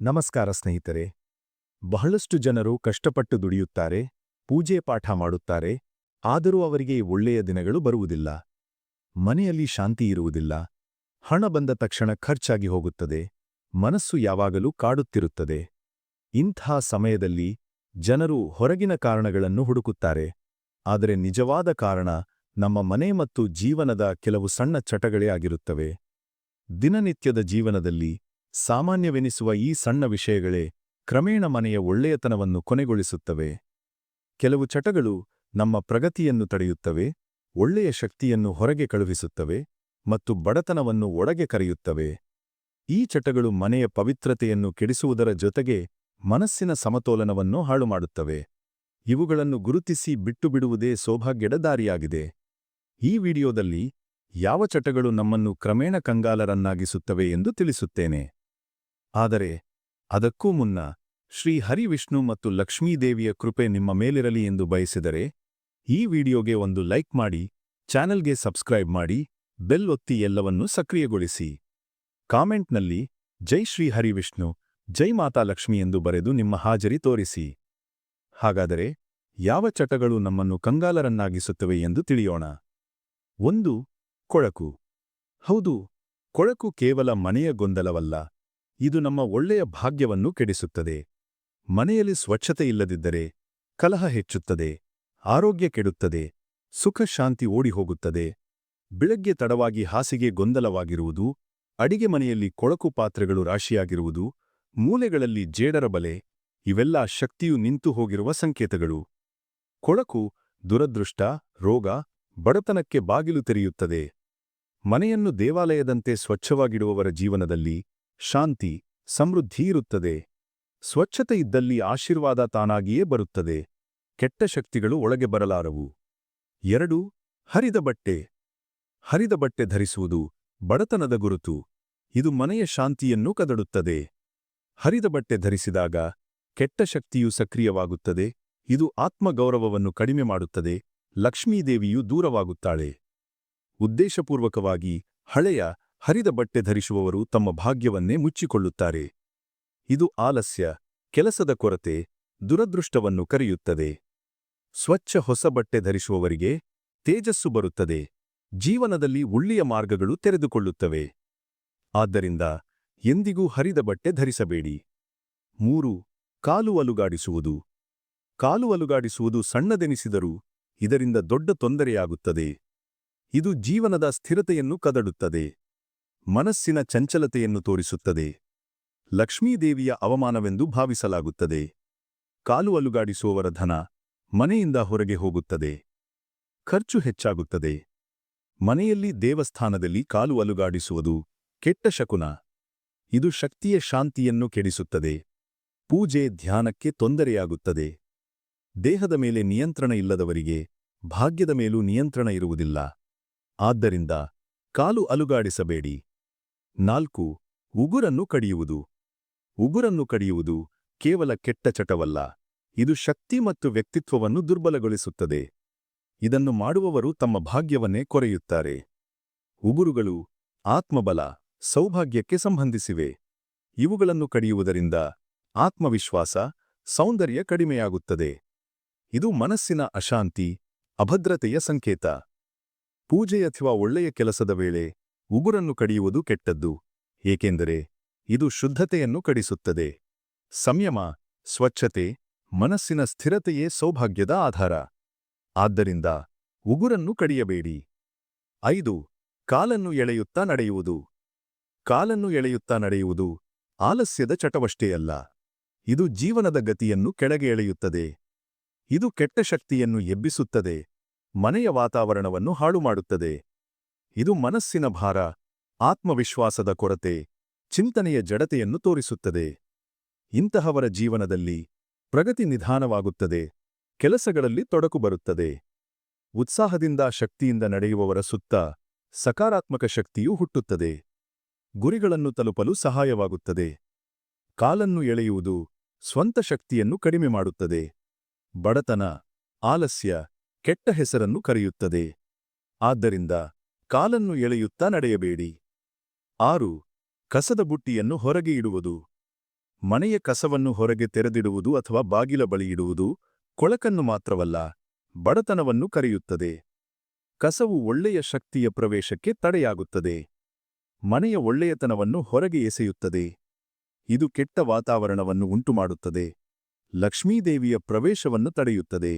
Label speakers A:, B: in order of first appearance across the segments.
A: ನಮಸ್ಕಾರ ಸ್ನೇಹಿತರೆ. ಬಹಳಷ್ಟು ಜನರು ಕಷ್ಟಪಟ್ಟು ದುಡಿಯುತ್ತಾರೆ, ಪೂಜೆ ಪಾಠ ಮಾಡುತ್ತಾರೆ, ಆದರೂ ಅವರಿಗೆ ಒಳ್ಳೆಯ ದಿನಗಳು ಬರುವುದಿಲ್ಲ. ಮನೆಯಲ್ಲಿ ಶಾಂತಿ ಇರುವುದಿಲ್ಲ. ಹಣ ಬಂದ ತಕ್ಷಣ ಖರ್ಚಾಗಿ ಹೋಗುತ್ತದೆ. ಮನಸ್ಸು ಯಾವಾಗಲೂ ಕಾಡುತ್ತಿರುತ್ತದೆ. ಇಂಥ ಸಮಯದಲ್ಲಿ ಜನರು ಹೊರಗಿನ ಕಾರಣಗಳನ್ನು ಹುಡುಕುತ್ತಾರೆ. ಆದರೆ ನಿಜವಾದ ಕಾರಣ ನಮ್ಮ ಮನೆ ಮತ್ತು ಜೀವನದ ಕೆಲವು ಸಣ್ಣ ಚಟಗಳೇ ಆಗಿರುತ್ತವೆ. ದಿನನಿತ್ಯದ ಜೀವನದಲ್ಲಿ ಸಾಮಾನ್ಯವೆನಿಸುವ ಈ ಸಣ್ಣ ವಿಷಯಗಳೇ ಕ್ರಮೇಣ ಮನೆಯ ಒಳ್ಳೆಯತನವನ್ನು ಕೊನೆಗೊಳಿಸುತ್ತವೆ. ಕೆಲವು ಚಟಗಳು ನಮ್ಮ ಪ್ರಗತಿಯನ್ನು ತಡೆಯುತ್ತವೆ, ಒಳ್ಳೆಯ ಶಕ್ತಿಯನ್ನು ಹೊರಗೆ ಕಳುಹಿಸುತ್ತವೆ ಮತ್ತು ಬಡತನವನ್ನು ಒಳಗೆ ಕರೆಯುತ್ತವೆ. ಈ ಚಟಗಳು ಮನೆಯ ಪವಿತ್ರತೆಯನ್ನು ಕೆಡಿಸುವುದರ ಜೊತೆಗೆ ಮನಸ್ಸಿನ ಸಮತೋಲನವನ್ನು ಹಾಳುಮಾಡುತ್ತವೆ. ಇವುಗಳನ್ನು ಗುರುತಿಸಿ ಬಿಟ್ಟುಬಿಡುವುದೇ ಸೌಭಾಗ್ಯದ ದಾರಿಯಾಗಿದೆ. ಈ ವಿಡಿಯೋದಲ್ಲಿ ಯಾವ ಚಟಗಳು ನಮ್ಮನ್ನು ಕ್ರಮೇಣ ಕಂಗಾಲರನ್ನಾಗಿಸುತ್ತವೆ ಎಂದು ತಿಳಿಸುತ್ತೇನೆ. ಆದರೆ ಅದಕ್ಕೂ ಮುನ್ನ ಶ್ರೀ ಹರಿವಿಷ್ಣು ಮತ್ತು ಲಕ್ಷ್ಮೀದೇವಿಯ ಕೃಪೆ ನಿಮ್ಮ ಮೇಲಿರಲಿ ಎಂದು ಬಯಸಿದರೆ ಈ ವಿಡಿಯೋಗೆ ಒಂದು ಲೈಕ್ ಮಾಡಿ, ಚಾನೆಲ್ಗೆ ಸಬ್ಸ್ಕ್ರೈಬ್ ಮಾಡಿ, ಬೆಲ್ ಒತ್ತಿ ಎಲ್ಲವನ್ನೂ ಸಕ್ರಿಯಗೊಳಿಸಿ. ಕಾಮೆಂಟ್ನಲ್ಲಿ ಜೈ ಶ್ರೀ ಹರಿವಿಷ್ಣು, ಜೈ ಮಾತಾ ಲಕ್ಷ್ಮಿ ಎಂದು ಬರೆದು ನಿಮ್ಮ ಹಾಜರಿ ತೋರಿಸಿ. ಹಾಗಾದರೆ ಯಾವ ಚಟಗಳು ನಮ್ಮನ್ನು ಕಂಗಾಲರನ್ನಾಗಿಸುತ್ತವೆ ಎಂದು ತಿಳಿಯೋಣ. ಒಂದು, ಕೊಳಕು. ಹೌದು, ಕೊಳಕು ಕೇವಲ ಮನೆಯ ಗೊಂದಲವಲ್ಲ. ಇದು ನಮ್ಮ ಒಳ್ಳೆಯ ಭಾಗ್ಯವನ್ನು ಕೆಡಿಸುತ್ತದೆ. ಮನೆಯಲ್ಲಿ ಸ್ವಚ್ಛತೆ ಇಲ್ಲದಿದ್ದರೆ ಕಲಹ ಹೆಚ್ಚುತ್ತದೆ, ಆರೋಗ್ಯ ಕೆಡುತ್ತದೆ, ಸುಖ ಶಾಂತಿ ಓಡಿಹೋಗುತ್ತದೆ. ಬೆಳಗ್ಗೆ ತಡವಾಗಿ ಹಾಸಿಗೆ ಗೊಂದಲವಾಗಿರುವುದು, ಅಡಿಗೆ ಮನೆಯಲ್ಲಿ ಕೊಳಕು ಪಾತ್ರೆಗಳು ರಾಶಿಯಾಗಿರುವುದು, ಮೂಲೆಗಳಲ್ಲಿ ಜೇಡರ ಬಲೆ, ಇವೆಲ್ಲ ಶಕ್ತಿಯು ನಿಂತು ಹೋಗಿರುವ ಸಂಕೇತಗಳು. ಕೊಳಕು ದುರದೃಷ್ಟ, ರೋಗ, ಬಡತನಕ್ಕೆ ಬಾಗಿಲು ತೆರೆಯುತ್ತದೆ. ಮನೆಯನ್ನು ದೇವಾಲಯದಂತೆ ಸ್ವಚ್ಛವಾಗಿಡುವವರ ಜೀವನದಲ್ಲಿ ಶಾಂತಿ, ಸಮೃದ್ಧಿ ಇರುತ್ತದೆ. ಸ್ವಚ್ಛತೆ ಇದ್ದಲ್ಲಿ ಆಶೀರ್ವಾದ ತಾನಾಗಿಯೇ ಬರುತ್ತದೆ. ಕೆಟ್ಟ ಶಕ್ತಿಗಳು ಒಳಗೆ ಬರಲಾರವು. ಎರಡು, ಹರಿದ ಬಟ್ಟೆ. ಹರಿದ ಬಟ್ಟೆ ಧರಿಸುವುದು ಬಡತನದ ಗುರುತು. ಇದು ಮನೆಯ ಶಾಂತಿಯನ್ನು ಕದಡುತ್ತದೆ. ಹರಿದ ಬಟ್ಟೆ ಧರಿಸಿದಾಗ ಕೆಟ್ಟ ಶಕ್ತಿಯು ಸಕ್ರಿಯವಾಗುತ್ತದೆ. ಇದು ಆತ್ಮಗೌರವವನ್ನು ಕಡಿಮೆ ಮಾಡುತ್ತದೆ. ಲಕ್ಷ್ಮೀದೇವಿಯು ದೂರವಾಗುತ್ತಾಳೆ. ಉದ್ದೇಶಪೂರ್ವಕವಾಗಿ ಹಳೆಯ ಹರಿದ ಬಟ್ಟೆ ಧರಿಸುವವರು ತಮ್ಮ ಭಾಗ್ಯವನ್ನೇ ಮುಚ್ಚಿಕೊಳ್ಳುತ್ತಾರೆ. ಇದು ಆಲಸ್ಯ, ಕೆಲಸದ ಕೊರತೆ, ದುರದೃಷ್ಟವನ್ನು ಕರೆಯುತ್ತದೆ. ಸ್ವಚ್ಛ ಹೊಸ ಬಟ್ಟೆ ಧರಿಸುವವರಿಗೆ ತೇಜಸ್ಸು ಬರುತ್ತದೆ. ಜೀವನದಲ್ಲಿ ಉಳ್ಳಿಯ ಮಾರ್ಗಗಳು ತೆರೆದುಕೊಳ್ಳುತ್ತವೆ. ಆದ್ದರಿಂದ ಎಂದಿಗೂ ಹರಿದ ಬಟ್ಟೆ ಧರಿಸಬೇಡಿ. ಮೂರು, ಕಾಲು ಅಲುಗಾಡಿಸುವುದು. ಕಾಲು ಅಲುಗಾಡಿಸುವುದು ಸಣ್ಣದೆನಿಸಿದರೂ ಇದರಿಂದ ದೊಡ್ಡ ತೊಂದರೆಯಾಗುತ್ತದೆ. ಇದು ಜೀವನದ ಸ್ಥಿರತೆಯನ್ನು ಕದಡುತ್ತದೆ. ಮನಸ್ಸಿನ ಚಂಚಲತೆಯನ್ನು ತೋರಿಸುತ್ತದೆ. ಲಕ್ಷ್ಮೀದೇವಿಯ ಅವಮಾನವೆಂದು ಭಾವಿಸಲಾಗುತ್ತದೆ. ಕಾಲು ಅಲುಗಾಡಿಸುವವರ ಧನ ಮನೆಯಿಂದ ಹೊರಗೆ ಹೋಗುತ್ತದೆ. ಖರ್ಚು ಹೆಚ್ಚಾಗುತ್ತದೆ. ಮನೆಯಲ್ಲಿ ದೇವಸ್ಥಾನದಲ್ಲಿ ಕಾಲು ಅಲುಗಾಡಿಸುವುದು ಕೆಟ್ಟ ಶಕುನ. ಇದು ಶಕ್ತಿಯ ಶಾಂತಿಯನ್ನು ಕೆಡಿಸುತ್ತದೆ. ಪೂಜೆ ಧ್ಯಾನಕ್ಕೆ ತೊಂದರೆಯಾಗುತ್ತದೆ. ದೇಹದ ಮೇಲೆ ನಿಯಂತ್ರಣ ಇಲ್ಲದವರಿಗೆ ಭಾಗ್ಯದ ಮೇಲೂ ನಿಯಂತ್ರಣ ಇರುವುದಿಲ್ಲ. ಆದ್ದರಿಂದ ಕಾಲು ಅಲುಗಾಡಿಸಬೇಡಿ. ನಾಲ್ಕು, ಉಗುರನ್ನು ಕಡಿಯುವುದು. ಉಗುರನ್ನು ಕಡಿಯುವುದು ಕೇವಲ ಕೆಟ್ಟ ಚಟವಲ್ಲ, ಇದು ಶಕ್ತಿ ಮತ್ತು ವ್ಯಕ್ತಿತ್ವವನ್ನು ದುರ್ಬಲಗೊಳಿಸುತ್ತದೆ. ಇದನ್ನು ಮಾಡುವವರು ತಮ್ಮ ಭಾಗ್ಯವನ್ನೇ ಕೊರೆಯುತ್ತಾರೆ. ಉಗುರುಗಳು ಆತ್ಮಬಲ, ಸೌಭಾಗ್ಯಕ್ಕೆ ಸಂಬಂಧಿಸಿವೆ. ಇವುಗಳನ್ನು ಕಡಿಯುವುದರಿಂದ ಆತ್ಮವಿಶ್ವಾಸ, ಸೌಂದರ್ಯ ಕಡಿಮೆಯಾಗುತ್ತದೆ. ಇದು ಮನಸ್ಸಿನ ಅಶಾಂತಿ, ಅಭದ್ರತೆಯ ಸಂಕೇತ. ಪೂಜೆ ಅಥವಾ ಒಳ್ಳೆಯ ಕೆಲಸದ ವೇಳೆ ಉಗುರನ್ನು ಕಡಿಯುವುದು ಕೆಟ್ಟದ್ದು, ಏಕೆಂದರೆ ಇದು ಶುದ್ಧತೆಯನ್ನು ಕಡಿಸುತ್ತದೆ. ಸಂಯಮ, ಸ್ವಚ್ಛತೆ, ಮನಸ್ಸಿನ ಸ್ಥಿರತೆಯೇ ಸೌಭಾಗ್ಯದ ಆಧಾರ. ಆದ್ದರಿಂದ ಉಗುರನ್ನು ಕಡಿಯಬೇಡಿ. ಐದು, ಕಾಲನ್ನು ಎಳೆಯುತ್ತಾ ನಡೆಯುವುದು. ಕಾಲನ್ನು ಎಳೆಯುತ್ತಾ ನಡೆಯುವುದು ಆಲಸ್ಯದ ಚಟವಷ್ಟೇ ಅಲ್ಲ. ಇದು ಜೀವನದ ಗತಿಯನ್ನು ಕೆಳಗೆ ಎಳೆಯುತ್ತದೆ. ಇದು ಕೆಟ್ಟ ಶಕ್ತಿಯನ್ನು ಎಬ್ಬಿಸುತ್ತದೆ. ಮನೆಯ ವಾತಾವರಣವನ್ನು ಹಾಳುಮಾಡುತ್ತದೆ. ಇದು ಮನಸ್ಸಿನ ಭಾರ, ಆತ್ಮವಿಶ್ವಾಸದ ಕೊರತೆ, ಚಿಂತನೆಯ ಜಡತೆಯನ್ನು ತೋರಿಸುತ್ತದೆ. ಇಂತಹವರ ಜೀವನದಲ್ಲಿ ಪ್ರಗತಿ ನಿಧಾನವಾಗುತ್ತದೆ, ಕೆಲಸಗಳಲ್ಲಿ ತೊಡಕು ಬರುತ್ತದೆ. ಉತ್ಸಾಹದಿಂದ ಶಕ್ತಿಯಿಂದ ನಡೆಯುವವರ ಸುತ್ತ ಸಕಾರಾತ್ಮಕ ಶಕ್ತಿಯೂ ಹುಟ್ಟುತ್ತದೆ. ಗುರಿಗಳನ್ನು ತಲುಪಲು ಸಹಾಯವಾಗುತ್ತದೆ. ಕಾಲನ್ನು ಎಳೆಯುವುದು ಸ್ವಂತ ಶಕ್ತಿಯನ್ನು ಕಡಿಮೆ ಮಾಡುತ್ತದೆ. ಬಡತನ, ಆಲಸ್ಯ, ಕೆಟ್ಟ ಹೆಸರನ್ನು ಕರೆಯುತ್ತದೆ. ಆದ್ದರಿಂದ ಕಾಲನ್ನು ಎಳೆಯುತ್ತಾ ನಡೆಯಬೇಡಿ. ಆರು, ಕಸದ ಬುಟ್ಟಿಯನ್ನು ಹೊರಗೆ ಇಡುವುದು. ಮನೆಯ ಕಸವನ್ನು ಹೊರಗೆ ತೆರೆದಿಡುವುದು ಅಥವಾ ಬಾಗಿಲ ಬಳಿ ಇಡುವುದು ಕೊಳಕನ್ನು ಮಾತ್ರವಲ್ಲ, ಬಡತನವನ್ನು ಕರೆಯುತ್ತದೆ. ಕಸವು ಒಳ್ಳೆಯ ಶಕ್ತಿಯ ಪ್ರವೇಶಕ್ಕೆ ತಡೆಯಾಗುತ್ತದೆ. ಮನೆಯ ಒಳ್ಳೆಯತನವನ್ನು ಹೊರಗೆ ಎಸೆಯುತ್ತದೆ. ಇದು ಕೆಟ್ಟ ವಾತಾವರಣವನ್ನು ಉಂಟುಮಾಡುತ್ತದೆ. ಲಕ್ಷ್ಮೀದೇವಿಯ ಪ್ರವೇಶವನ್ನು ತಡೆಯುತ್ತದೆ.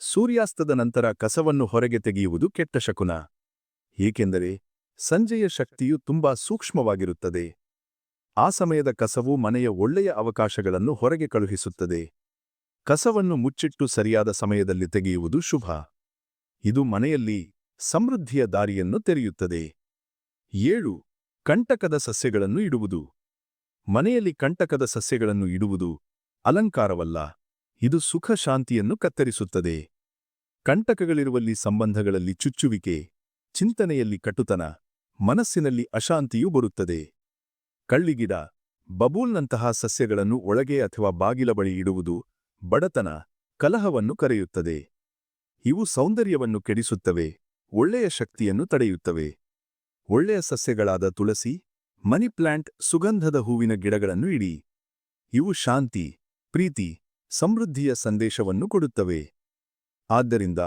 A: ಸೂರ್ಯಾಸ್ತದ ನಂತರ ಕಸವನ್ನು ಹೊರಗೆ ತೆಗೆಯುವುದು ಕೆಟ್ಟ ಶಕುನ. ಏಕೆಂದರೆ ಸಂಜೆಯ ಶಕ್ತಿಯು ತುಂಬಾ ಸೂಕ್ಷ್ಮವಾಗಿರುತ್ತದೆ. ಆ ಸಮಯದ ಕಸವು ಮನೆಯ ಒಳ್ಳೆಯ ಅವಕಾಶಗಳನ್ನು ಹೊರಗೆ ಕಳುಹಿಸುತ್ತದೆ. ಕಸವನ್ನು ಮುಚ್ಚಿಟ್ಟು ಸರಿಯಾದ ಸಮಯದಲ್ಲಿ ತೆಗೆಯುವುದು ಶುಭ. ಇದು ಮನೆಯಲ್ಲಿ ಸಮೃದ್ಧಿಯ ದಾರಿಯನ್ನು ತೆರೆಯುತ್ತದೆ. ಏಳು. ಕಂಟಕದ ಸಸ್ಯಗಳನ್ನು ಇಡುವುದು. ಮನೆಯಲ್ಲಿ ಕಂಟಕದ ಸಸ್ಯಗಳನ್ನು ಇಡುವುದು ಅಲಂಕಾರವಲ್ಲ. ಇದು ಸುಖ ಶಾಂತಿಯನ್ನು ಕತ್ತರಿಸುತ್ತದೆ. ಕಂಟಕಗಳಿರುವಲ್ಲಿ ಸಂಬಂಧಗಳಲ್ಲಿ ಚುಚ್ಚುವಿಕೆ ಚಿಂತನೆಯಲ್ಲಿ ಕಟುತನ, ಮನಸ್ಸಿನಲ್ಲಿ ಅಶಾಂತಿಯೂ ಬರುತ್ತದೆ. ಕಳ್ಳಿಗಿಡ, ಬಬೂಲ್ನಂತಹ ಸಸ್ಯಗಳನ್ನು ಒಳಗೆ ಅಥವಾ ಬಾಗಿಲ ಬಳಿ ಇಡುವುದು ಬಡತನ, ಕಲಹವನ್ನು ಕರೆಯುತ್ತದೆ. ಇವು ಸೌಂದರ್ಯವನ್ನು ಕೆಡಿಸುತ್ತವೆ, ಒಳ್ಳೆಯ ಶಕ್ತಿಯನ್ನು ತಡೆಯುತ್ತವೆ. ಒಳ್ಳೆಯ ಸಸ್ಯಗಳಾದ ತುಳಸಿ ಮನಿ ಪ್ಲಾಂಟ್ ಸುಗಂಧದ ಹೂವಿನ ಗಿಡಗಳನ್ನು ಇಡಿ. ಇವು ಶಾಂತಿ, ಪ್ರೀತಿ, ಸಮೃದ್ಧಿಯ ಸಂದೇಶವನ್ನು ಕೊಡುತ್ತವೆ. ಆದ್ದರಿಂದ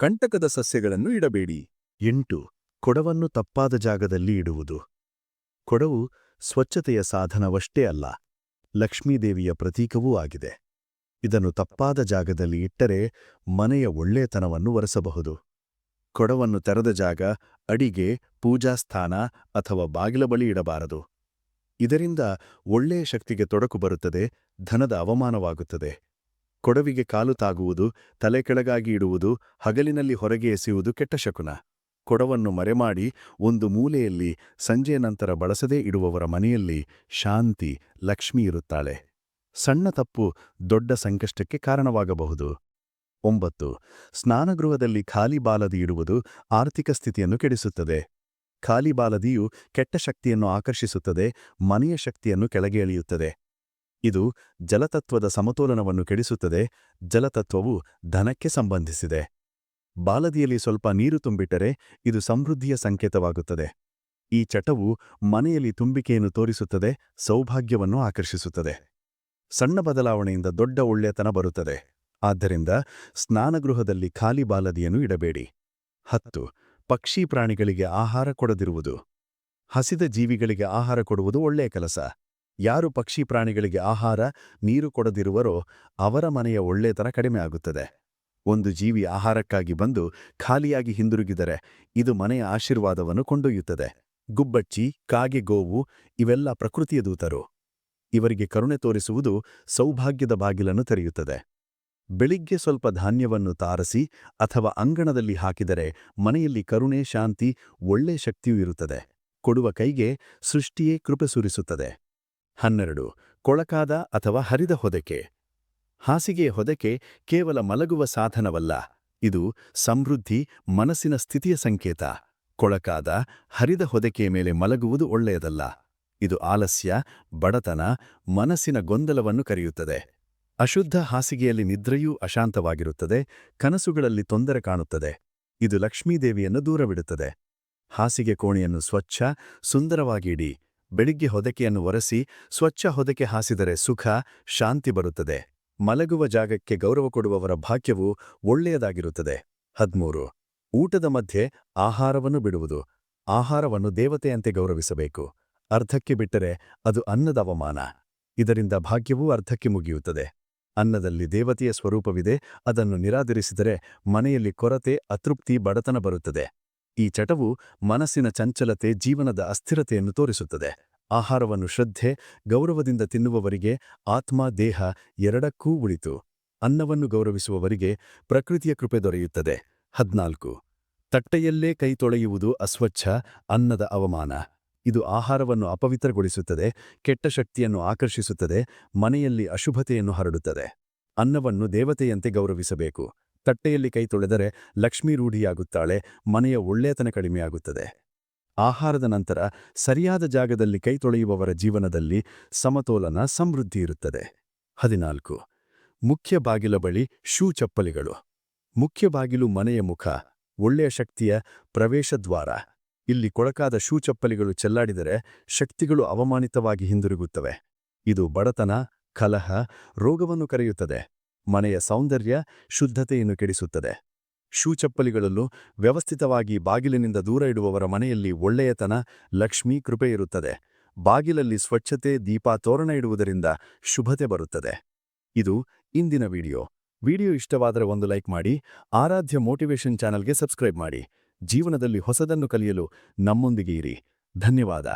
A: ಕಂಟಕದ ಸಸ್ಯಗಳನ್ನು ಇಡಬೇಡಿ. ಎಂಟು ಕೊಡವನ್ನು ತಪ್ಪಾದ ಜಾಗದಲ್ಲಿ ಇಡುವುದು. ಕೊಡವು ಸ್ವಚ್ಛತೆಯ ಸಾಧನವಷ್ಟೇ ಅಲ್ಲ, ಲಕ್ಷ್ಮೀದೇವಿಯ ಪ್ರತೀಕವೂ ಆಗಿದೆ. ಇದನ್ನು ತಪ್ಪಾದ ಜಾಗದಲ್ಲಿ ಇಟ್ಟರೆ ಮನೆಯ ಒಳ್ಳೆಯತನವನ್ನು ಒರೆಸಬಹುದು. ಕೊಡವನ್ನು ತೆರೆದ ಜಾಗ ಅಡಿಗೆ ಪೂಜಾಸ್ಥಾನ ಅಥವಾ ಬಾಗಿಲ ಬಳಿ ಇಡಬಾರದು. ಇದರಿಂದ ಒಳ್ಳೆಯ ಶಕ್ತಿಗೆ ತೊಡಕು ಬರುತ್ತದೆ, ಧನದ ಅವಮಾನವಾಗುತ್ತದೆ. ಕೊಡವಿಗೆ ಕಾಲು ತಾಗುವುದು, ತಲೆ ಕೆಳಗಾಗಿ ಇಡುವುದು, ಹಗಲಿನಲ್ಲಿ ಹೊರಗೆ ಎಸೆಯುವುದು ಕೆಟ್ಟ ಶಕುನ. ಕೊಡವನ್ನು ಮರೆಮಾಡಿ ಒಂದು ಮೂಲೆಯಲ್ಲಿ ಸಂಜೆಯ ನಂತರ ಬಳಸದೇ ಇಡುವವರ ಮನೆಯಲ್ಲಿ ಶಾಂತಿ, ಲಕ್ಷ್ಮಿ ಇರುತ್ತಾಳೆ. ಸಣ್ಣ ತಪ್ಪು ದೊಡ್ಡ ಸಂಕಷ್ಟಕ್ಕೆ ಕಾರಣವಾಗಬಹುದು. ಒಂಬತ್ತು, ಸ್ನಾನಗೃಹದಲ್ಲಿ ಖಾಲಿ ಬಾಲದಿ ಇಡುವುದು ಆರ್ಥಿಕ ಸ್ಥಿತಿಯನ್ನು ಕೆಡಿಸುತ್ತದೆ. ಖಾಲಿ ಬಾಲದಿಯು ಕೆಟ್ಟ ಶಕ್ತಿಯನ್ನು ಆಕರ್ಷಿಸುತ್ತದೆ, ಮನೆಯ ಶಕ್ತಿಯನ್ನು ಕೆಳಗೆ ಎಳೆಯುತ್ತದೆ. ಇದು ಜಲತತ್ವದ ಸಮತೋಲನವನ್ನು ಕೆಡಿಸುತ್ತದೆ, ಜಲತತ್ವವು ಧನಕ್ಕೆ ಸಂಬಂಧಿಸಿದೆ. ಬಾಲದಿಯಲ್ಲಿ ಸ್ವಲ್ಪ ನೀರು ತುಂಬಿಟ್ಟರೆ ಇದು ಸಮೃದ್ಧಿಯ ಸಂಕೇತವಾಗುತ್ತದೆ. ಈ ಚಟವು ಮನೆಯಲ್ಲಿ ತುಂಬಿಕೆಯನ್ನು ತೋರಿಸುತ್ತದೆ, ಸೌಭಾಗ್ಯವನ್ನು ಆಕರ್ಷಿಸುತ್ತದೆ. ಸಣ್ಣ ಬದಲಾವಣೆಯಿಂದ ದೊಡ್ಡ ಒಳ್ಳೆಯತನ ಬರುತ್ತದೆ. ಆದ್ದರಿಂದ ಸ್ನಾನಗೃಹದಲ್ಲಿ ಖಾಲಿ ಬಾಲದಿಯನ್ನು ಇಡಬೇಡಿ. ಹತ್ತು, ಪಕ್ಷಿ ಪ್ರಾಣಿಗಳಿಗೆ ಆಹಾರ ಕೊಡದಿರುವುದು. ಹಸಿದ ಜೀವಿಗಳಿಗೆ ಆಹಾರ ಕೊಡುವುದು ಒಳ್ಳೆಯ ಕೆಲಸ. ಯಾರು ಪಕ್ಷಿ ಪ್ರಾಣಿಗಳಿಗೆ ಆಹಾರ, ನೀರು ಕೊಡದಿರುವರೋ ಅವರ ಮನೆಯ ಒಳ್ಳೆಯತನ ಕಡಿಮೆ ಆಗುತ್ತದೆ. ಒಂದು ಜೀವಿ ಆಹಾರಕ್ಕಾಗಿ ಬಂದು ಖಾಲಿಯಾಗಿ ಹಿಂದಿರುಗಿದರೆ ಇದು ಮನೆಯ ಆಶೀರ್ವಾದವನ್ನು ಕೊಂಡೊಯ್ಯುತ್ತದೆ. ಗುಬ್ಬಚ್ಚಿ, ಕಾಗೆ ಗೋವು ಇವೆಲ್ಲ ಪ್ರಕೃತಿಯ ದೂತರು. ಇವರಿಗೆ ಕರುಣೆ ತೋರಿಸುವುದು ಸೌಭಾಗ್ಯದ ಬಾಗಿಲನ್ನು ತೆರೆಯುತ್ತದೆ. ಬೆಳಿಗ್ಗೆ ಸ್ವಲ್ಪ ಧಾನ್ಯವನ್ನು ತಾರಸಿ ಅಥವಾ ಅಂಗಣದಲ್ಲಿ ಹಾಕಿದರೆ ಮನೆಯಲ್ಲಿ ಕರುಣೆ, ಶಾಂತಿ, ಒಳ್ಳೆ ಶಕ್ತಿಯೂ ಇರುತ್ತದೆ. ಕೊಡುವ ಕೈಗೆ ಸೃಷ್ಟಿಯೇ ಕೃಪೆ ಸುರಿಸುತ್ತದೆ. ಹನ್ನೆರಡು ಕೊಳಕಾದ ಅಥವಾ ಹರಿದ ಹೊದಕೆ. ಹಾಸಿಗೆಯ ಹೊದಕೆ ಕೇವಲ ಮಲಗುವ ಸಾಧನವಲ್ಲ, ಇದು ಸಮೃದ್ಧಿ, ಮನಸ್ಸಿನ ಸ್ಥಿತಿಯ ಸಂಕೇತ. ಕೊಳಕಾದ, ಹರಿದ ಹೊದಕೆಯ ಮೇಲೆ ಮಲಗುವುದು ಒಳ್ಳೆಯದಲ್ಲ. ಇದು ಆಲಸ್ಯ, ಬಡತನ, ಮನಸ್ಸಿನ ಗೊಂದಲವನ್ನು ಕರೆಯುತ್ತದೆ. ಅಶುದ್ಧ ಹಾಸಿಗೆಯಲ್ಲಿ ನಿದ್ರೆಯೂ ಅಶಾಂತವಾಗಿರುತ್ತದೆ, ಕನಸುಗಳಲ್ಲಿ ತೊಂದರೆ ಕಾಣುತ್ತದೆ. ಇದು ಲಕ್ಷ್ಮೀದೇವಿಯನ್ನು ದೂರವಿಡುತ್ತದೆ. ಹಾಸಿಗೆ ಕೋಣೆಯನ್ನು ಸ್ವಚ್ಛ, ಸುಂದರವಾಗಿ ಇಡಿ. ಬೆಳಿಗ್ಗೆ ಹೊದಕೆಯನ್ನು ಒರೆಸಿ, ಸ್ವಚ್ಛ ಹೊದಕೆ ಹಾಸಿದರೆ ಸುಖ, ಶಾಂತಿ ಬರುತ್ತದೆ. ಮಲಗುವ ಜಾಗಕ್ಕೆ ಗೌರವ ಕೊಡುವವರ ಭಾಗ್ಯವು ಒಳ್ಳೆಯದಾಗಿರುತ್ತದೆ. ಹದ್ಮೂರು. ಊಟದ ಮಧ್ಯೆ ಆಹಾರವನ್ನು ಬಿಡುವುದು. ಆಹಾರವನ್ನು ದೇವತೆಯಂತೆ ಗೌರವಿಸಬೇಕು. ಅರ್ಧಕ್ಕೆ ಬಿಟ್ಟರೆ ಅದು ಅನ್ನದ ಅವಮಾನ. ಇದರಿಂದ ಭಾಗ್ಯವೂ ಅರ್ಧಕ್ಕೆ ಮುಗಿಯುತ್ತದೆ. ಅನ್ನದಲ್ಲಿ ದೇವತೆಯ ಸ್ವರೂಪವಿದೆ. ಅದನ್ನು ನಿರಾಧರಿಸಿದರೆ ಮನೆಯಲ್ಲಿ ಕೊರತೆ, ಅತೃಪ್ತಿ, ಬಡತನ ಬರುತ್ತದೆ. ಈ ಚಟವು ಮನಸ್ಸಿನ ಚಂಚಲತೆ, ಜೀವನದ ಅಸ್ಥಿರತೆಯನ್ನು ತೋರಿಸುತ್ತದೆ. ಆಹಾರವನ್ನು ಶ್ರದ್ಧೆ, ಗೌರವದಿಂದ ತಿನ್ನುವವರಿಗೆ ಆತ್ಮ, ದೇಹ ಎರಡಕ್ಕೂ ಉಳಿತು. ಅನ್ನವನ್ನು ಗೌರವಿಸುವವರಿಗೆ ಪ್ರಕೃತಿಯ ಕೃಪೆ ದೊರೆಯುತ್ತದೆ. ಹದ್ನಾಲ್ಕು. ತಟ್ಟೆಯಲ್ಲೇ ಕೈ ತೊಳೆಯುವುದು ಅಸ್ವಚ್ಛ, ಅನ್ನದ ಅವಮಾನ. ಇದು ಆಹಾರವನ್ನು ಅಪವಿತ್ರಗೊಳಿಸುತ್ತದೆ, ಕೆಟ್ಟ ಶಕ್ತಿಯನ್ನು ಆಕರ್ಷಿಸುತ್ತದೆ, ಮನೆಯಲ್ಲಿ ಅಶುಭತೆಯನ್ನು ಹರಡುತ್ತದೆ. ಅನ್ನವನ್ನು ದೇವತೆಯಂತೆ ಗೌರವಿಸಬೇಕು. ತಟ್ಟೆಯಲ್ಲಿ ಕೈ ತೊಳೆದರೆ ಲಕ್ಷ್ಮೀ ರೂಢಿಯಾಗುತ್ತಾಳೆ ಮನೆಯ ಒಳ್ಳೆಯತನ ಕಡಿಮೆಯಾಗುತ್ತದೆ. ಆಹಾರದ ನಂತರ ಸರಿಯಾದ ಜಾಗದಲ್ಲಿ ಕೈ ತೊಳೆಯುವವರ ಜೀವನದಲ್ಲಿ ಸಮತೋಲನ, ಸಮೃದ್ಧಿ ಇರುತ್ತದೆ. ಹದಿನಾಲ್ಕು. ಮುಖ್ಯ ಬಾಗಿಲ ಬಳಿ ಶೂ ಚಪ್ಪಲಿಗಳು. ಮುಖ್ಯ ಬಾಗಿಲು ಮನೆಯ ಮುಖ, ಒಳ್ಳೆಯ ಶಕ್ತಿಯ ಪ್ರವೇಶದ್ವಾರ ಇಲ್ಲಿ ಕೊಳಕಾದ ಶೂ ಚಪ್ಪಲಿಗಳು ಚೆಲ್ಲಾಡಿದರೆ ಶಕ್ತಿಗಳು ಅವಮಾನಿತವಾಗಿ ಹಿಂದಿರುಗುತ್ತವೆ. ಇದು ಬಡತನ, ಕಲಹ, ರೋಗವನ್ನು ಕರೆಯುತ್ತದೆ. ಮನೆಯ ಸೌಂದರ್ಯ ಶುದ್ಧತೆಯನ್ನು ಕೆಡಿಸುತ್ತದೆ. ಶೂಚಪ್ಪಲಿಗಳಲ್ಲೂ ವ್ಯವಸ್ಥಿತವಾಗಿ ಬಾಗಿಲಿನಿಂದ ದೂರ ಇಡುವವರ ಮನೆಯಲ್ಲಿ ಒಳ್ಳೆಯತನ, ಲಕ್ಷ್ಮೀ ಕೃಪೆ ಇರುತ್ತದೆ. ಬಾಗಿಲಲ್ಲಿ ಸ್ವಚ್ಛತೆ, ದೀಪ ತೋರಣ ಇಡುವುದರಿಂದ ಶುಭತೆ ಬರುತ್ತದೆ. ಇದು ಇಂದಿನ ವಿಡಿಯೋ. ವಿಡಿಯೋ ಇಷ್ಟವಾದರೆ ಒಂದು ಲೈಕ್ ಮಾಡಿ, ಆರಾಧ್ಯ ಮೋಟಿವೇಶನ್ ಚಾನಲ್ಗೆ ಸಬ್ಸ್ಕ್ರೈಬ್ ಮಾಡಿ. ಜೀವನದಲ್ಲಿ ಹೊಸದನ್ನು ಕಲಿಯಲು ನಮ್ಮೊಂದಿಗೆ ಇರಿ. ಧನ್ಯವಾದ.